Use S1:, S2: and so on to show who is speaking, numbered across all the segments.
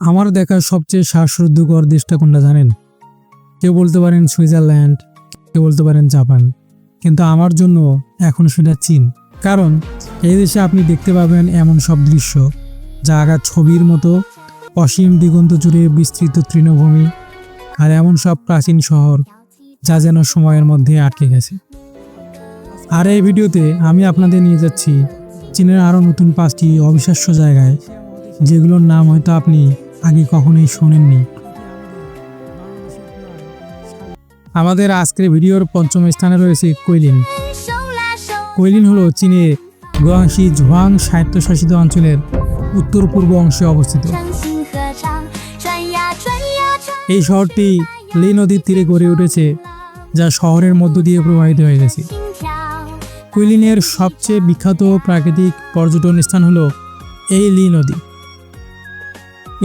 S1: আমার দেখা সবচেয়ে শ্বাসরুদ্ধকর দেশটা কোনটা জানেন? কেউ বলতে পারেন সুইজারল্যান্ড, কেউ বলতে পারেন জাপান। কিন্তু আমার জন্য এখন সেটা চীন। কারণ এই দেশে আপনি দেখতে পাবেন এমন সব দৃশ্য, যা আগা ছবির মতো অসীম দিগন্ত জুড়ে বিস্তৃত তৃণভূমি, আর এমন সব প্রাচীন শহর, যা যেন সময়ের মধ্যে আটকে গেছে। আর এই ভিডিওতে আমি আপনাদের নিয়ে যাচ্ছি চীনের আরও নতুন পাঁচটি অবিশ্বাস্য জায়গায়, যেগুলোর নাম হয়তো আপনি আগে কখনোই শোনেননি। আমাদের আজকের ভিডিওর পঞ্চম স্থানে রয়েছে কৈলিন। কৈলিন হলো চীনের গুয়াংশি জুয়াং স্বায়ত্তশাসিত অঞ্চলের উত্তর পূর্ব অংশে অবস্থিত। এই শহরটি লি নদীর তীরে গড়ে উঠেছে, যা শহরের মধ্য দিয়ে প্রবাহিত হয়ে গেছে। কুইলিনের সবচেয়ে বিখ্যাত প্রাকৃতিক পর্যটন স্থান হলো এই লি নদী।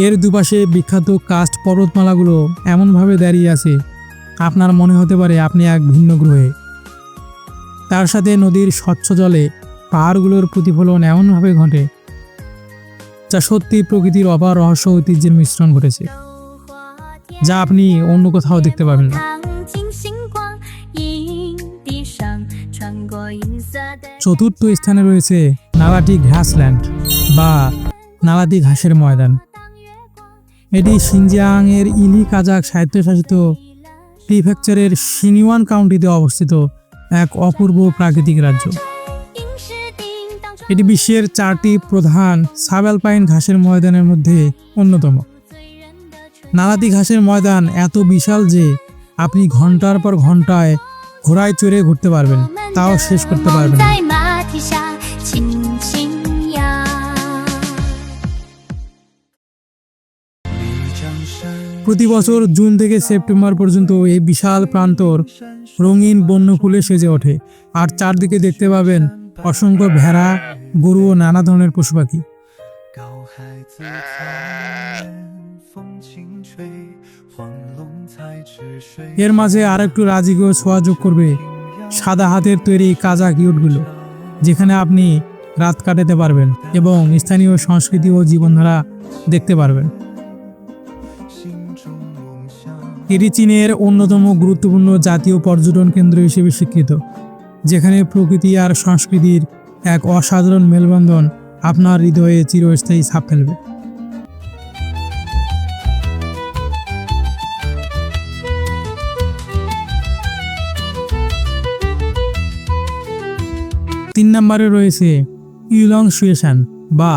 S1: এর দুপাশে বিখ্যাত কাস্ট পর্বতমালাগুলো এমনভাবে দাঁড়িয়ে আছে। আপনার মনে হতে পারে আপনি এক ভিন্ন গ্রহে। তার সাথে নদীর স্বচ্ছ জলে পাহাড়গুলোর প্রতিফলন এমনভাবে ঘটে, যা সত্যি প্রকৃতির অপার রহস্য ঐতিহ্যের মিশ্রণ ঘটেছে, যা আপনি অন্য কোথাও দেখতে পাবেন না। চতুর্থ স্থানে রয়েছে নালাটি ঘাসল্যান্ড বা নালাটি ঘাসের ময়দান। এটি সিনজিয়াংয়ের ইলি কাজাক স্বায়ত্তশাসিত প্রিফেকচারের সিনিওয়ান কাউন্টিতে অবস্থিত এক অপূর্ব প্রাকৃতিক রাজ্য। এটি বিশ্বের চারটি প্রধান সাবেলপাইন ঘাসের ময়দানের মধ্যে অন্যতম। নালাতি ঘাসের ময়দান এত বিশাল যে আপনি ঘণ্টার পর ঘন্টায় ঘোড়ায় চড়ে ঘুরতে পারবেন, তাও শেষ করতে পারবেন প্রতি বছর জুন থেকে সেপ্টেম্বর পর্যন্ত এই বিশাল প্রান্তর রঙিন বন্য ফুলে সেজে ওঠে। আর চারদিকে দেখতে পাবেন অসংখ্য ভেড়া, গরু ও নানা ধরনের পশু পাখি। এর মাঝে আর একটু রাজিকেও ছোঁয়া যোগ করবে সাদা হাতের তৈরি কাজা কিউটগুলো, যেখানে আপনি রাত কাটাতে পারবেন এবং স্থানীয় সংস্কৃতি ও জীবনধারা দেখতে পারবেন। এটি চীনের অন্যতম গুরুত্বপূর্ণ জাতীয় পর্যটন কেন্দ্র হিসেবে স্বীকৃত, যেখানে প্রকৃতি আর সংস্কৃতির এক অসাধারণ মেলবন্ধন আপনার হৃদয়ে চিরস্থায়ী ছাপ ফেলবে। তিন নম্বরে রয়েছে ইউলং সুয়েশান বা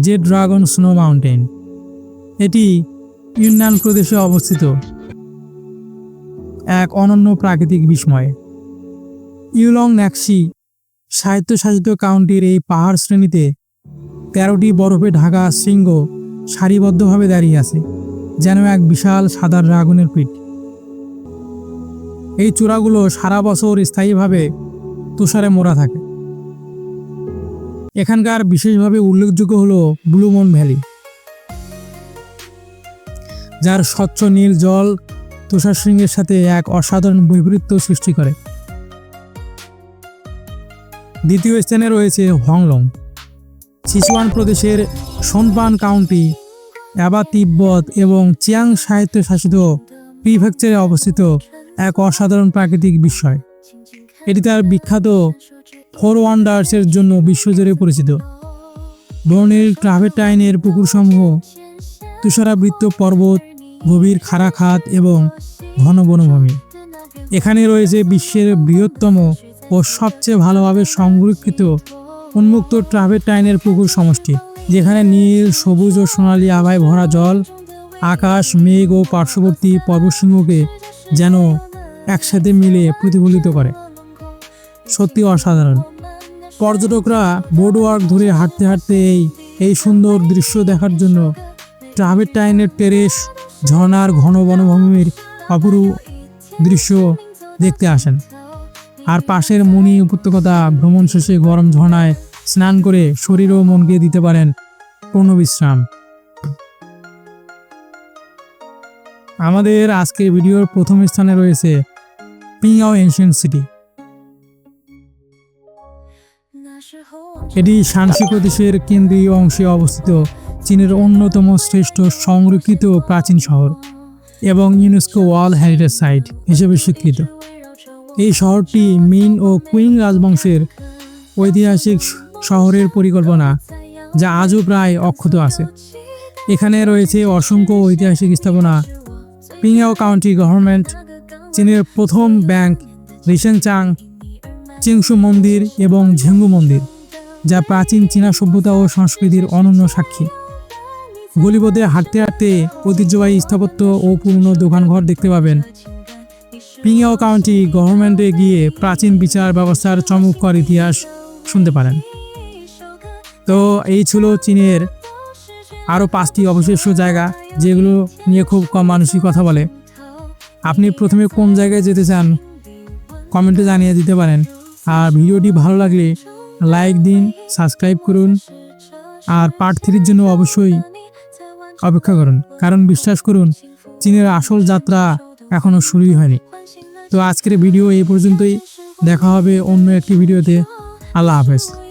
S1: জে ড্রাগন স্নো মাউন্টেন। এটি ইউনান প্রদেশে অবস্থিত। এক অনন্য প্রাকৃতিক বিস্ময়। ইউলং ন্যাক্সি স্বায়ত্তশাসিত কাউন্টির এই পাহাড় শ্রেণীতে তেরোটি বরফে ঢাকা শৃঙ্গ সারিবদ্ধভাবে দাঁড়িয়ে আছে, যেন এক বিশাল সাদা ড্রাগনের পিঠ। এই চূড়াগুলো সারা বছর স্থায়ীভাবে তুষারে মোড়া থাকে। এখানকার বিশেষভাবে উল্লেখযোগ্য হল ব্লুমন ভ্যালি, যার স্বচ্ছ নীল জল তুষার শৃঙ্গের সাথে এক অসাধারণ বৈপরীত্য সৃষ্টি করে। দ্বিতীয় স্থানে রয়েছে হংলং। সিচুয়ান প্রদেশের সোনপান কাউন্টি, অ্যাবা তিব্বত এবং চিয়াং স্বায়ত্তশাসিত প্রিফেকচারে অবস্থিত এক অসাধারণ প্রাকৃতিক বিস্ময়। এটি তার বিখ্যাত ফোর ওয়ান্ডার্সের জন্য বিশ্বজুড়ে পরিচিত। বর্ণিল ট্রাভেটাইনের পুকুরসমূহ তুষারাবৃত্ত পর্বত গভীর খাড়া খাত এবং ঘন বনভূমি। এখানে রয়েছে বিশ্বের বৃহত্তম ও সবচেয়ে ভালোভাবে সংরক্ষিত উন্মুক্ত ট্রাভেটাইনের পুকুর সমষ্টি, যেখানে নীল, সবুজ ও সোনালী আভায় ভরা জল, আকাশ, মেঘ ও পার্শ্ববর্তী পর্বতশৃঙ্গকে যেন একসাথে মিলে প্রতিফলিত করে। সত্যি অসাধারণ। পর্যটকরা বোর্ডওয়ার্ক ধরে হাঁটতে হাঁটতে এই এই সুন্দর দৃশ্য দেখার জন্য ট্রাভেটাইনের টেরেস ঝর্ণার ঘন বনভূমির অপরূপ দৃশ্য দেখতে আসেন। আর পাশের মণি উপত্যকা ভ্রমণ শেষে গরম ঝর্ণায় স্নান করে শরীর ও মনকে দিতে পারেন পূর্ণ বিশ্রাম আমাদের আজকের ভিডিওর প্রথম স্থানে রয়েছে পিংয়াও এনশিয়েন্ট সিটি। এটি শানসি প্রদেশের কেন্দ্রীয় অংশে অবস্থিত চীনের অন্যতম শ্রেষ্ঠ সংরক্ষিত প্রাচীন শহর এবং ইউনেস্কো ওয়ার্ল্ড হেরিটেজ সাইট হিসেবে স্বীকৃত। এই শহরটি মিন ও কুইং রাজবংশের ঐতিহাসিক শহরের পরিকল্পনা, যা আজও প্রায় অক্ষত আছে। এখানে রয়েছে অসংখ্য ঐতিহাসিক স্থাপনা। পিংয়াও কাউন্টি গভর্নমেন্ট, চীনের প্রথম ব্যাংক রিসেন চাং চিংসু মন্দির এবং ঝেঙ্গু মন্দির, যা প্রাচীন চীনা সভ্যতা ও সংস্কৃতির অনন্য সাক্ষী। গলিপথে হাঁটতে হাঁটতে ঐতিহ্যবাহী স্থাপত্য ও পুরনো দোকানঘর দেখতে পাবেন। পিংয়াও কাউন্টি গভর্নমেন্টে গিয়ে প্রাচীন বিচার ব্যবস্থার চমৎকার ইতিহাস শুনতে পারেন। তো এই ছিল চীনের আরও পাঁচটি অবশিষ্ট জায়গা, যেগুলো নিয়ে খুব কম মানুষই কথা বলে। আপনি প্রথমে কোন জায়গায় যেতে চান, কমেন্টে জানিয়ে দিতে পারেন। আর ভিডিওটি ভালো লাগলে লাইক দিন, সাবস্ক্রাইব করুন। আর পার্ট থ্রির জন্য অবশ্যই অপেক্ষা করুন। কারণ বিশ্বাস করুন, চীনের আসল যাত্রা এখনও শুরুই হয়নি। তো আজকের ভিডিও এই পর্যন্তই। দেখা হবে অন্য একটি ভিডিওতে। আল্লাহ হাফেজ।